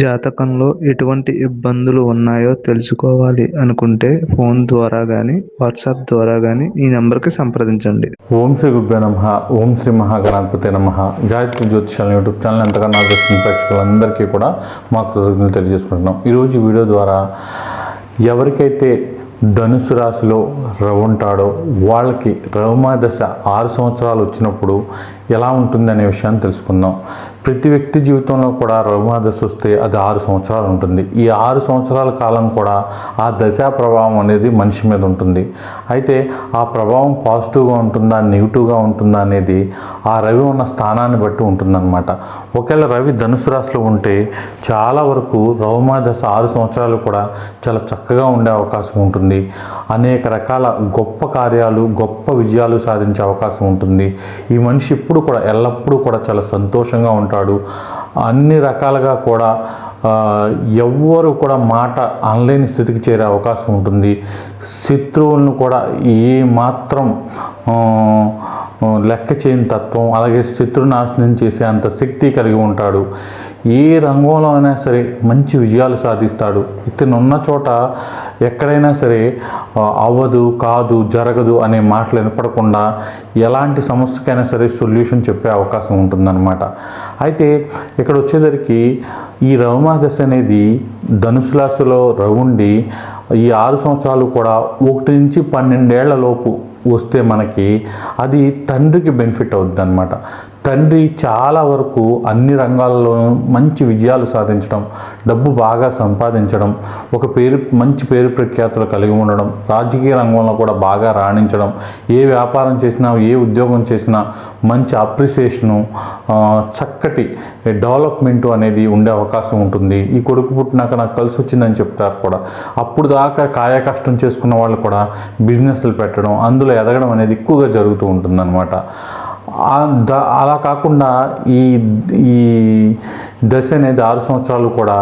జాతకంలో ఎటువంటి ఇబ్బందులు ఉన్నాయో తెలుసుకోవాలి అనుకుంటే ఫోన్ ద్వారా కానీ వాట్సాప్ ద్వారా కానీ ఈ నెంబర్కి సంప్రదించండి. ఓం శ్రీ గుబ్బే నమ ఓం శ్రీ మహాగణాధిపతి నమ. గాయత్రి జ్యోతిషాల యూట్యూబ్ ఛానల్ ఎంతగానో ఆదర్శించిన ప్రేక్షకులందరికీ కూడా మాకు కృతజ్ఞతలు తెలియజేసుకుంటున్నాం. ఈరోజు వీడియో ద్వారా ఎవరికైతే ధనుసు రాశిలో రవి ఉంటాడో వాళ్ళకి రవమాదశ ఆరు సంవత్సరాలు వచ్చినప్పుడు ఎలా ఉంటుంది అనే విషయాన్ని తెలుసుకుందాం. ప్రతి వ్యక్తి జీవితంలో కూడా రవిమా దశ వస్తే అది ఆరు సంవత్సరాలు ఉంటుంది. ఈ ఆరు సంవత్సరాల కాలం కూడా ఆ దశా ప్రభావం అనేది మనిషి మీద ఉంటుంది. అయితే ఆ ప్రభావం పాజిటివ్గా ఉంటుందా నెగిటివ్గా ఉంటుందా అనేది ఆ రవి ఉన్న స్థానాన్ని బట్టి ఉంటుందన్నమాట. ఒకవేళ రవి ధనుసు రాశిలో ఉంటే చాలా వరకు రవిమా దశ ఆరు సంవత్సరాలు కూడా చాలా చక్కగా ఉండే అవకాశం ఉంటుంది. అనేక రకాల గొప్ప కార్యాలు గొప్ప విజయాలు సాధించే అవకాశం ఉంటుంది. ఈ మనిషి ఇప్పుడు కూడా ఎల్లప్పుడూ కూడా చాలా సంతోషంగా ఉంటాడు. అన్ని రకాలుగా కూడా ఎవ్వరు కూడా మాట ఆన్లైన్ స్థితికి చేరే అవకాశం ఉంటుంది. శత్రువులను కూడా ఏ మాత్రం లెక్క చేయని తత్వం అలాగే శత్రునాశనం చేసే అంత శక్తి కలిగి ఉంటాడు. ఏ రంగంలో అయినా సరే మంచి విజయాలు సాధిస్తాడు. ఇతను ఉన్న చోట ఎక్కడైనా సరే అవ్వదు కాదు జరగదు అనే మాటలు వినపడకుండా ఎలాంటి సమస్యకైనా సరే సొల్యూషన్ చెప్పే అవకాశం ఉంటుందన్నమాట. అయితే ఇక్కడ వచ్చేసరికి ఈ రవమాదశ అనేది ధనుసు రాశిలో రవుండి ఈ ఆరు సంవత్సరాలు కూడా ఒకటి నుంచి పన్నెండేళ్ళ లోపు వస్తే మనకి అది తండ్రికి బెనిఫిట్ అవుద్ది అనమాట తండ్రి చాలా వరకు అన్ని రంగాల్లోనూ మంచి విజయాలు సాధించడం డబ్బు బాగా సంపాదించడం ఒక పేరు మంచి పేరు ప్రఖ్యాతులు కలిగి ఉండడం రాజకీయ రంగంలో కూడా బాగా రాణించడం ఏ వ్యాపారం చేసినా ఏ ఉద్యోగం చేసినా మంచి అప్రిసియేషను చక్కటి డెవలప్మెంట్ అనేది ఉండే అవకాశం ఉంటుంది. ఈ కొడుకు పుట్టినాక నాకు కలిసి వచ్చిందని చెప్తారు కూడా. అప్పుడు దాకా కాయ కష్టం చేసుకున్న వాళ్ళు కూడా బిజినెస్లు పెట్టడం అందులో ఎదగడం అనేది ఎక్కువగా జరుగుతూ ఉంటుందన్నమాట. అలా కాకుండా ఈ ఈ దశ అనేది ఆరు సంవత్సరాలు కూడా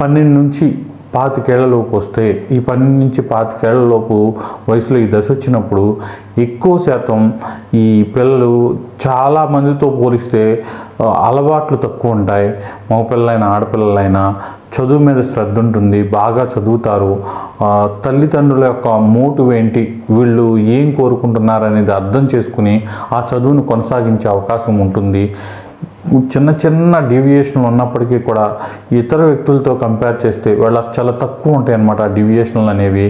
పన్నెండు నుంచి పాతికేళ్ళలోపు వస్తే ఈ పన్నెండు నుంచి పాతికేళ్ళలోపు వయసులో ఈ దశ వచ్చినప్పుడు ఎక్కువ శాతం ఈ పిల్లలు చాలా మందితో పోలిస్తే అలవాట్లు తక్కువ ఉంటాయి. మగపిల్లలైనా ఆడపిల్లలైనా చదువు మీద శ్రద్ధ ఉంటుంది బాగా చదువుతారు. తల్లిదండ్రుల యొక్క మోటివ్ ఏంటి? వీళ్ళు ఏం కోరుకుంటున్నారు అనేది అర్థం చేసుకుని ఆ చదువును కొనసాగించే అవకాశం ఉంటుంది. చిన్న చిన్న డీవియేషన్లు ఉన్నప్పటికీ కూడా ఇతర వ్యక్తులతో కంపేర్ చేస్తే వాళ్ళ చాలా తక్కువ ఉంటాయి అన్నమాట ఆ డీవియేషన్లు అనేవి.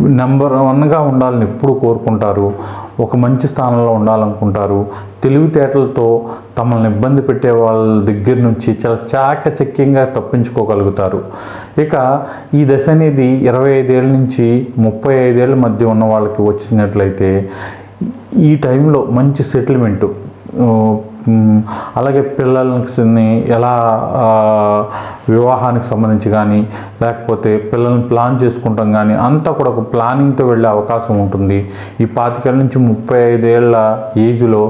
నెంబర్ వన్గా ఉండాలని ఎప్పుడు కోరుకుంటారు. ఒక మంచి స్థానంలో ఉండాలనుకుంటారు. తెలివితేటలతో తమల్ని ఇబ్బంది పెట్టే వాళ్ళ దగ్గర నుంచి చాలా చాకచక్యంగా తప్పించుకోగలుగుతారు. ఇక ఈ దశ అనేది ఇరవై ఐదేళ్ళ నుంచి ముప్పై ఐదేళ్ళ మధ్య ఉన్న వాళ్ళకి వచ్చినట్లయితే ఈ టైంలో మంచి సెటిల్మెంటు అలాగే పిల్లల్ని ఎలా వివాహానికి సంబంధించి కానీ లేకపోతే పిల్లల్ని ప్లాన్ చేసుకుంటాం కానీ అంతా కూడా ఒక ప్లానింగ్తో వెళ్ళే అవకాశం ఉంటుంది. ఈ పాతికేళ్ళ నుంచి ముప్పై ఐదేళ్ళ ఏజ్లో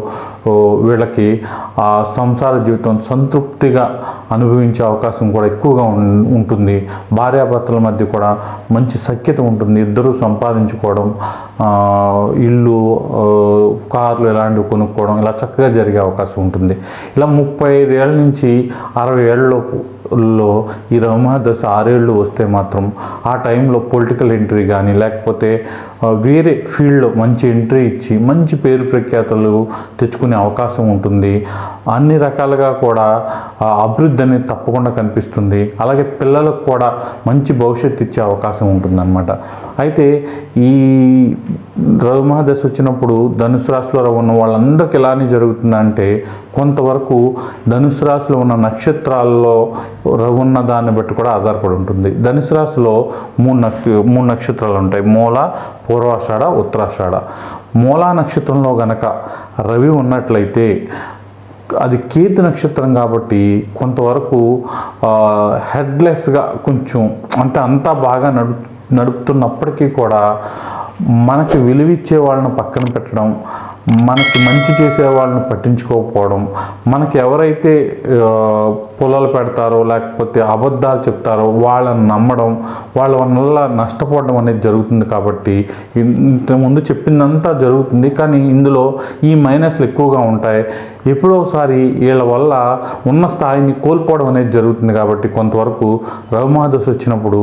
వీళ్ళకి ఆ సంసార జీవితం సంతృప్తిగా అనుభవించే అవకాశం కూడా ఎక్కువగా ఉం- ఉంటుంది. భార్యాభర్తల మధ్య కూడా మంచి సఖ్యత ఉంటుంది. ఇద్దరూ సంపాదించుకోవడం ఇల్లు కార్లు ఇలాంటివి కొనుక్కోవడం ఇలా చక్కగా జరిగే అవకాశం ఉంటుంది. ఇలా ముప్పై ఐదు ఏళ్ళ నుంచి అరవై ఏళ్ళలోపు లో ఈ రమా దశ ఆరేళ్ళు వస్తే మాత్రం ఆ టైంలో పొలిటికల్ ఎంట్రీ కానీ లేకపోతే వేరే ఫీల్డ్లో మంచి ఎంట్రీ ఇచ్చి మంచి పేరు ప్రఖ్యాతలు తెచ్చుకునే అవకాశం ఉంటుంది. అన్ని రకాలుగా కూడా అభివృద్ధి అనేది తప్పకుండా కనిపిస్తుంది. అలాగే పిల్లలకు కూడా మంచి భవిష్యత్తు ఇచ్చే అవకాశం ఉంటుందన్నమాట. అయితే ఈ రవిమహ వచ్చినప్పుడు ధనుసు రాశిలో ఉన్న వాళ్ళందరికీ ఇలానే జరుగుతుందంటే కొంతవరకు ధనుసు రాశిలో ఉన్న నక్షత్రాల్లో రవి ఉన్న దాన్ని బట్టి కూడా ఆధారపడి ఉంటుంది. ధనుసు రాశిలో మూడు నక్ష మూడు నక్షత్రాలు ఉంటాయి. మూల పూర్వాషాఢ ఉత్తరాషాఢ. మూలా నక్షత్రంలో గనక రవి ఉన్నట్లయితే అది కీర్తి నక్షత్రం కాబట్టి కొంతవరకు హెడ్లెస్గా కొంచెం అంటే అంతా బాగా నడు నడుపుతున్నప్పటికీ కూడా మనకి విలువిచ్చే వాళ్ళని పక్కన పెట్టడం మనకి మంచి చేసే వాళ్ళని పట్టించుకోకపోవడం మనకి ఎవరైతే పొలాలు పెడతారో లేకపోతే అబద్ధాలు చెప్తారో వాళ్ళని నమ్మడం వాళ్ళ వల్ల నష్టపోవడం అనేది జరుగుతుంది కాబట్టి ఇంతకుముందు చెప్పిందంతా జరుగుతుంది. కానీ ఇందులో ఈ మైనస్లు ఎక్కువగా ఉంటాయి. ఎప్పుడో ఒకసారి వీళ్ళ వల్ల ఉన్న స్థాయిని కోల్పోవడం అనేది జరుగుతుంది కాబట్టి కొంతవరకు రవిమహాదశ వచ్చినప్పుడు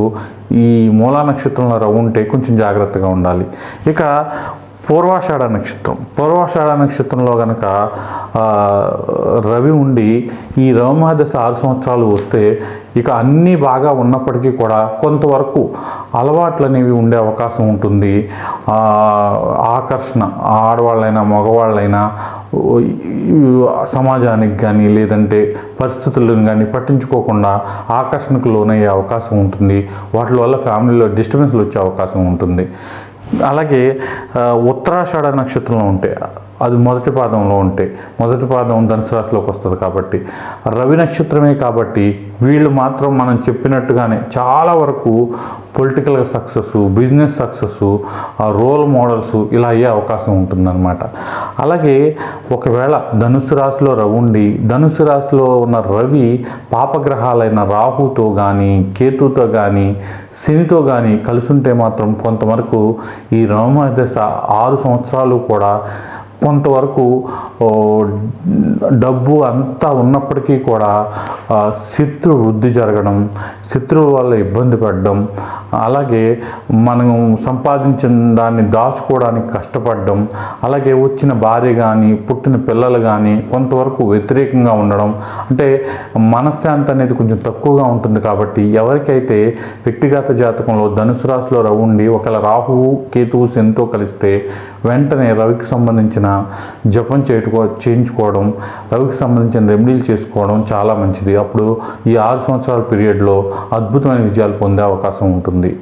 ఈ మూలా నక్షత్రంలో రవి ఉంటే కొంచెం జాగ్రత్తగా ఉండాలి. ఇక పూర్వాషాఢ నక్షత్రం. పూర్వాషాఢ నక్షత్రంలో కనుక రవి ఉండి ఈ రవిమహాదశ ఆరు సంవత్సరాలు వస్తే ఇక అన్నీ బాగా ఉన్నప్పటికీ కూడా కొంతవరకు అలవాట్లు అనేవి ఉండే అవకాశం ఉంటుంది. ఆకర్షణ ఆడవాళ్ళైనా మగవాళ్ళైనా సమాజానికి కానీ లేదంటే పరిస్థితులను కానీ పట్టించుకోకుండా ఆకర్షణకు లోనయ్యే అవకాశం ఉంటుంది. వాటి వల్ల ఫ్యామిలీలో డిస్టర్బెన్స్లు వచ్చే అవకాశం ఉంటుంది. అలాగే ఉత్తరాషాఢ నక్షత్రంలో ఉంటే అది మొదటి పాదంలో ఉంటే మొదటి పాదం ధనుసు రాశిలోకి వస్తుంది కాబట్టి. రవి నక్షత్రమే కాబట్టి వీళ్ళు మాత్రం మనం చెప్పినట్టుగానే చాలా వరకు political success business success role models ఇలా అయ్యే అవకాశం ఉంటుందన్నమాట. అలాగే ఒకవేళ ధనుసు రాశిలో రవి ఉండి ధనుసు రాశిలో ఉన్న రవి పాపగ్రహాలైన రాహుతో కానీ కేతుతో కానీ శనితో కానీ కలిసుంటే మాత్రం కొంతవరకు ఈ దశ ఆరు సంవత్సరాలు కూడా కొంతవరకు డబ్బు అంతా ఉన్నప్పటికీ కూడా శత్రు వృద్ధి జరగడం శత్రువుల వల్ల ఇబ్బంది పడడం అలాగే మనం సంపాదించిన దాన్ని దాచుకోవడానికి కష్టపడడం అలాగే వచ్చిన భార్య కానీ పుట్టిన పిల్లలు కానీ కొంతవరకు వ్యతిరేకంగా ఉండడం. అంటే మనశ్శాంతి అనేది కొంచెం తక్కువగా ఉంటుంది కాబట్టి ఎవరికైతే వ్యక్తిగత జాతకంలో ధనుసు రాశిలో రవి ఉండి ఒకవేళ రాహువు కేతువు శనితో కలిస్తే వెంటనే రవికి సంబంధించిన జపం చేయుకో చేయించుకోవడం రవికి సంబంధించిన రెమెడీలు చేసుకోవడం చాలా మంచిది. అప్పుడు ఈ ఆరు సంవత్సరాల పీరియడ్లో అద్భుతమైన విజయాలు పొందే అవకాశం ఉంటుంది.